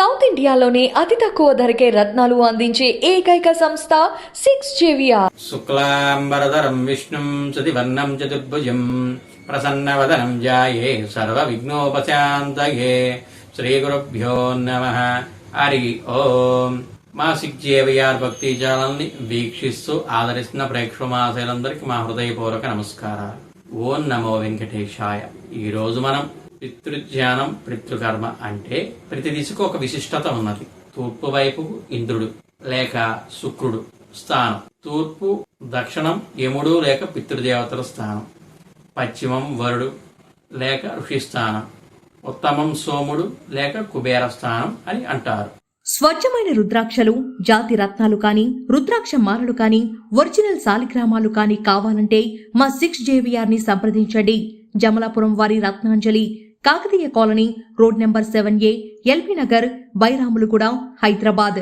South ఇండియాలోనే అతి తక్కువ ధరకే రత్నాలు అందించే ఏకైక సంస్థ సిక్స్ జేవిఆర్. శుక్లాంబరధరం విష్ణుం చదివర్ణం చతుర్భుజం ప్రసన్నవదనం జాయే శ్రీ గురుభ్యోం నమ. హరి ఓం. మాసిక్ జేవిఆర్ భక్తి జాలని వీక్షిస్తూ ఆదరిస్తున్న ప్రేక్షమాశయులందరికీ మా హృదయపూర్వక నమస్కారాలు. ఓం నమో వెంకటేశాయ. ఈ రోజు మనం పితృజ్ఞానం పితృకర్మ అంటే ప్రతి దిశకు ఒక విశిష్టత ఉన్నది. తూర్పు వైపు ఇంద్రుడు లేక శుక్రుడు స్థానం. తూర్పు దక్షిణం యముడు లేక పితృదేవతల స్థానం. పశ్చిమం వరుడు లేక ఋషి స్థానం. ఉత్తమం సోముడు లేక కుబేర స్థానం అని అంటారు. స్వచ్ఛమైన రుద్రాక్షలు జాతి రత్నాలు కానీ రుద్రాక్ష మాలలు కానీ ఒరిజినల్ సాలిగ్రామాలు కానీ కావాలంటే మా సిక్స్ జేవిఆర్ని సంప్రదించండి. జమలాపురం వారి Ratnanjali Kakatiya colony road number seven A LB Nagar Bairamalguda Hyderabad.